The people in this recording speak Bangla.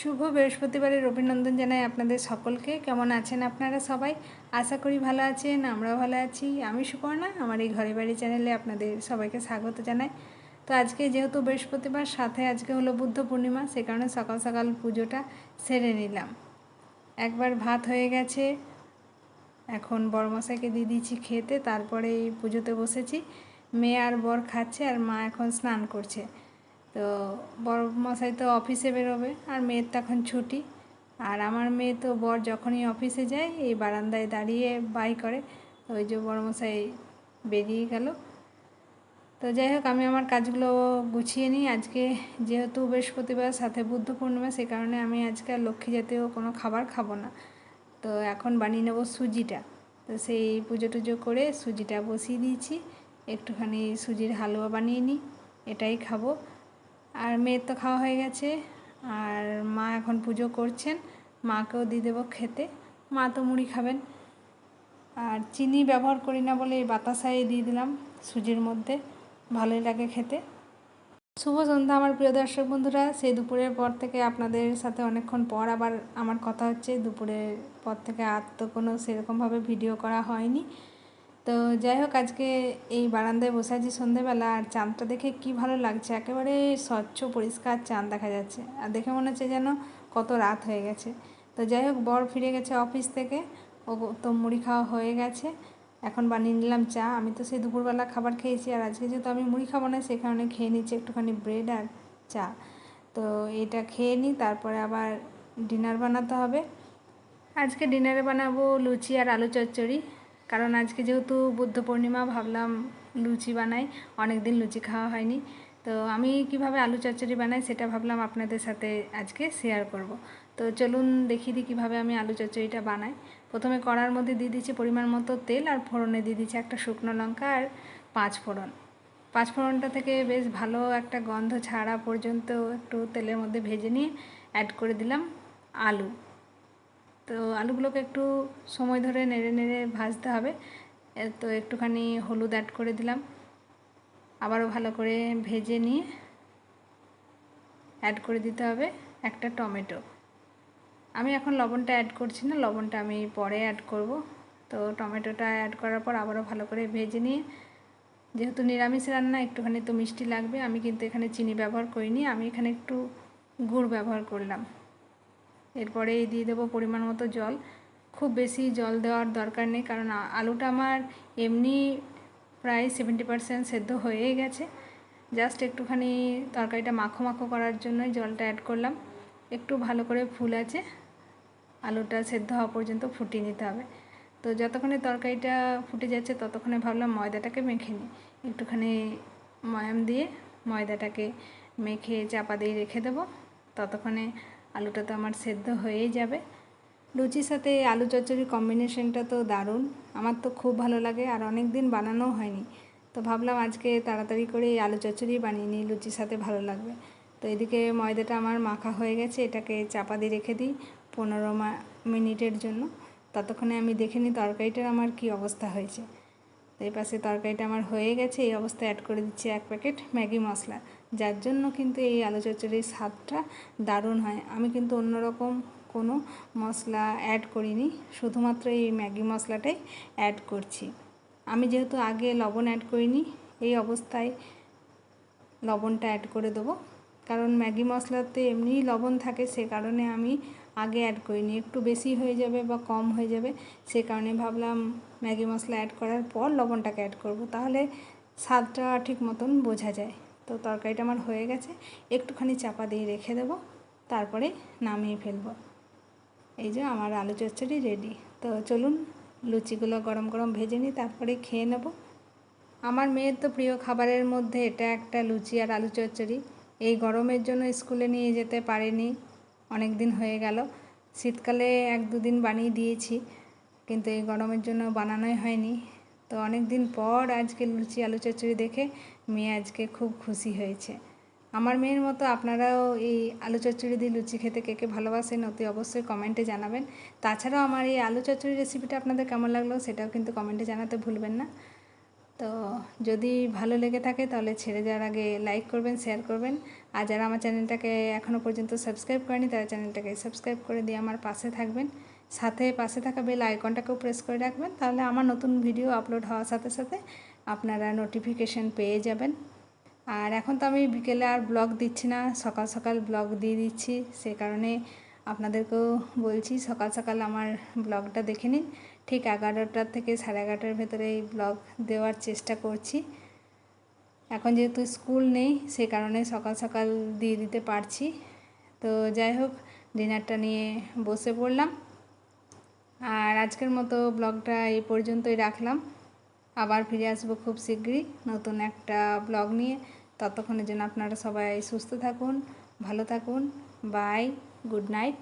শুভ বৃহস্পতিবারের অভিনন্দন জানাই আপনাদের সকলকে। কেমন আছেন আপনারা সবাই? আশা করি ভালো আছেন, আমরাও ভালো আছি। আমি সুপর্ণা, আমার এই ঘরে বাড়ি চ্যানেলে আপনাদের সবাইকে স্বাগত জানাই। তো আজকে যেহেতু বৃহস্পতিবার, সাথে আজকে হলো বুদ্ধ পূর্ণিমা, সে কারণে সকাল সকাল পুজোটা সেরে নিলাম। একবার ভাত হয়ে গেছে, এখন বড়মশাইকে দিয়ে দিয়েছি খেতে, তারপরে এই পুজোতে বসেছি। মেয়ে আর বর খাচ্ছে আর মা এখন স্নান করছে। তো বড় মশাই তো অফিসে বেরোবে, আর মেয়ের তো এখন ছুটি। আর আমার মেয়ে তো বর যখনই অফিসে যায়, এই বারান্দায় দাঁড়িয়ে বাই করে। ওই যে বড় মশাই বেরিয়ে গেল। তো যাই হোক, আমি আমার কাজগুলো গুছিয়ে নিই। আজকে যেহেতু বৃহস্পতিবার, সাথে বুদ্ধ পূর্ণিমা, সে কারণে আমি আজকে আর লক্ষ্মী জাতীয় কোনো খাবার খাব না। তো এখন বানিয়ে নেব সুজিটা। তো সেই পুজো টুজো করে সুজিটা বসিয়ে দিয়েছি। একটুখানি সুজির হালুয়া বানিয়ে নিই, এটাই খাব। আর মেয়ের তো খাওয়া হয়ে গেছে। আর মা এখন পুজো করছেন। মাকেও দিয়ে দেবো খেতে। মা তো মুড়ি খাবেন। আর চিনি ব্যবহার করি না বলে এই বাতাসায় দিয়ে দিলাম সুজির মধ্যে। ভালোই লাগে খেতে। শুভ সন্ধ্যা আমার প্রিয় দর্শক বন্ধুরা। সেই দুপুরের পর থেকে আপনাদের সাথে অনেকক্ষণ পর আবার আমার কথা হচ্ছে। দুপুরের পর থেকে আর তো কোনো সেরকমভাবে ভিডিও করা হয়নি। তো যাই হোক, আজকে এই বারান্দায় বসে আছি সন্ধেবেলা, আর চাঁদটা দেখে কি ভালো লাগছে। একেবারে স্বচ্ছ, পরিষ্কার চাঁদ দেখা যাচ্ছে। আর দেখে মনে হচ্ছে যেন কত রাত হয়ে গেছে। তো যাই হোক, বর ফিরে গেছে অফিস থেকে। ও তো মুড়ি খাওয়া হয়ে গেছে। এখন বানিয়ে নিলাম চা। আমি তো সেই দুপুরবেলা খাবার খেয়েছি, আর আজকে যেহেতু আমি মুড়ি খাব না সেই কারণে খেয়ে নিচ্ছি একটুখানি ব্রেড আর চা। তো এটা খেয়ে নিই, তারপরে আবার ডিনার বানাতে হবে। আজকে ডিনারে বানাবো লুচি আর আলু চচ্চড়ি। কারণ আজকে যেহেতু বুদ্ধ পূর্ণিমা, ভাবলাম লুচি বানাই। অনেক দিন লুচি খাওয়া হয়নি। তো আমি কীভাবে আলু চচ্চড়ি বানাই সেটা ভাবলাম আপনাদের সাথে আজকে শেয়ার করব। তো চলুন দেখিয়ে দিই কীভাবে আমি আলু চচ্চড়িটা বানাই। প্রথমে কড়ার মধ্যে দিয়ে দিচ্ছি পরিমাণ মতো তেল আর ফোড়নে দিয়ে দিচ্ছি একটা শুকনো লঙ্কা আর পাঁচ ফোড়ন। পাঁচ ফোড়নটা থেকে বেশ ভালো একটা গন্ধ ছাড়া পর্যন্ত একটু তেলের মধ্যে ভেজে নিয়ে অ্যাড করে দিলাম আলু। তো আলুগুলোকে একটু সময় ধরে নেড়ে নেড়ে ভাজতে হবে। তো একটুখানি হলুদ অ্যাড করে দিলাম। আবারও ভালো করে ভেজে নিয়ে অ্যাড করে দিতে হবে একটা টমেটো। আমি এখন লবণটা অ্যাড করছি না, লবণটা আমি পরে অ্যাড করব। তো টমেটোটা অ্যাড করার পর আবারও ভালো করে ভেজে নিয়ে, যেহেতু নিরামিষ রান্না, একটুখানি তো মিষ্টি লাগবে, আমি কিন্তু এখানে চিনি ব্যবহার করিনি, আমি এখানে একটু গুড় ব্যবহার করলাম। এরপরে দিয়ে দেবো পরিমাণ মতো জল। খুব বেশি জল দেওয়ার দরকার নেই, কারণ আলুটা আমার এমনি প্রায় সেভেন্টি পারসেন্ট সেদ্ধ হয়েই গেছে। জাস্ট একটুখানি তরকারিটা মাখো মাখো করার জন্যই জলটা অ্যাড করলাম। একটু ভালো করে ফুল আছে, আলুটা সেদ্ধ হওয়া পর্যন্ত ফুটিয়ে নিতে হবে। তো যতক্ষণে তরকারিটা ফুটে যাচ্ছে, ততক্ষণে ভাবলাম ময়দাটাকে মেখে নিই। একটুখানি ময়াম দিয়ে ময়দাটাকে মেখে চাপা দিয়ে রেখে দেবো। ততক্ষণে আলুটা তো আমার সেদ্ধ হয়েই যাবে। লুচির সাথে আলু চচ্চড়ির কম্বিনেশনটা তো দারুণ। আমার তো খুব ভালো লাগে আর অনেক দিন বানানো হয়নি। তো ভাবলাম আজকে তাড়াতাড়ি করে এই আলু চচ্চড়ি বানিয়ে নিই, লুচির সাথে ভালো লাগবে। তো এদিকে ময়দাটা আমার মাখা হয়ে গেছে, এটাকে চাপা দিয়ে রেখে দিই পনেরো মিনিটের জন্য। ততক্ষণে আমি দেখে নিই তরকারিটার আমার কি অবস্থা হয়েছে। এই পাশে তরকারিটা আমার হয়ে গেছে, এই অবস্থায় অ্যাড করে দিচ্ছি এক প্যাকেট ম্যাগি মশলা। যার জন্য কিন্তু এই আলু চচ্চড়ির স্বাদটা দারুণ হয়। আমি কিন্তু অন্যরকম কোনো মশলা অ্যাড করিনি, শুধুমাত্র এই ম্যাগি মশলাটাই অ্যাড করছি। আমি যেহেতু আগে লবণ অ্যাড করিনি, এই অবস্থায় লবণটা অ্যাড করে দেবো। কারণ ম্যাগি মশলাতে এমনিই লবণ থাকে, সে কারণে আমি আগে অ্যাড করিনি। একটু বেশি হয়ে যাবে বা কম হয়ে যাবে, সে কারণে ভাবলাম ম্যাগি মশলা অ্যাড করার পর লবণটাকে অ্যাড করব। তাহলে স্বাদটা ঠিক মতন বোঝা যায়। তো তরকারিটা আমার হয়ে গেছে। একটুখানি চাপা দিয়ে রেখে দেবো, তারপরে নামিয়ে ফেলব। এই যে আমার আলু চচ্চড়ি রেডি তো চলুন, লুচিগুলো গরম গরম ভেজে নিই, তারপরে খেয়ে নেব। আমার মেয়ের তো প্রিয় খাবারের মধ্যে এটা একটা লুচি আর আলু চচ্চড়ি। এই গরমের জন্য স্কুলে নিয়ে যেতে পারেনি অনেক দিন হয়ে গেল। শীতকালে এক দুদিন বানিয়ে দিয়েছি, কিন্তু এই গরমের জন্য বানানোই হয়নি। তো অনেক দিন পর আজকে লুচি, আলু চচ্চড়ি দেখে মেয়ে আজকে খুব খুশি হয়েছে। আমার মেয়ের মতো আপনারাও এই আলু চচ্চড়ি দিয়ে লুচি খেতে কে কে ভালোবাসেন অতি অবশ্যই কমেন্টে জানাবেন। তাছাড়াও আমার এই আলু চচ্চড়ি রেসিপিটা আপনাদের কেমন লাগল সেটাও কিন্তু কমেন্টে জানাতে ভুলবেন না। তো যদি ভালো লেগে থাকে তাহলে ছেড়ে যাওয়ার আগে লাইক করবেন শেয়ার করবেন। আর যারা আমার চ্যানেলটাকে এখনও পর্যন্ত সাবস্ক্রাইব করেনি তারা চ্যানেলটাকে সাবস্ক্রাইব করে দিয়ে আমার পাশে থাকবেন। সাথে পাশে থাকা বেল আইকনটাকেও প্রেস করে রাখবেন, তাহলে আমার নতুন ভিডিও আপলোড হওয়ার সাথে সাথে আপনারা নোটিফিকেশন পেয়ে যাবেন। আর এখন তো আমি বিকেলে আর ব্লগ দিচ্ছি না, সকাল সকাল ব্লগ দিয়ে দিচ্ছি, সে কারণে আপনাদেরকেও বলছি সকাল সকাল আমার ব্লগটা দেখে নিন। ঠিক এগারোটার থেকে সাড়ে এগারোটার ভেতরে এই ব্লগ দেওয়ার চেষ্টা করছি। এখন যেহেতু স্কুল নেই, সে কারণে সকাল সকাল দিয়ে দিতে পারছি। তো যাই হোক ডিনারটা নিয়ে বসে পড়লাম। আর আজকের মতো ব্লগটা এই পর্যন্তই রাখলাম। আবার ফিরে আসব খুব শীঘ্রই নতুন একটা ব্লগ নিয়ে। ততক্ষণের জন্য আপনারা সবাই সুস্থ থাকুন, ভালো থাকুন বাই গুড নাইট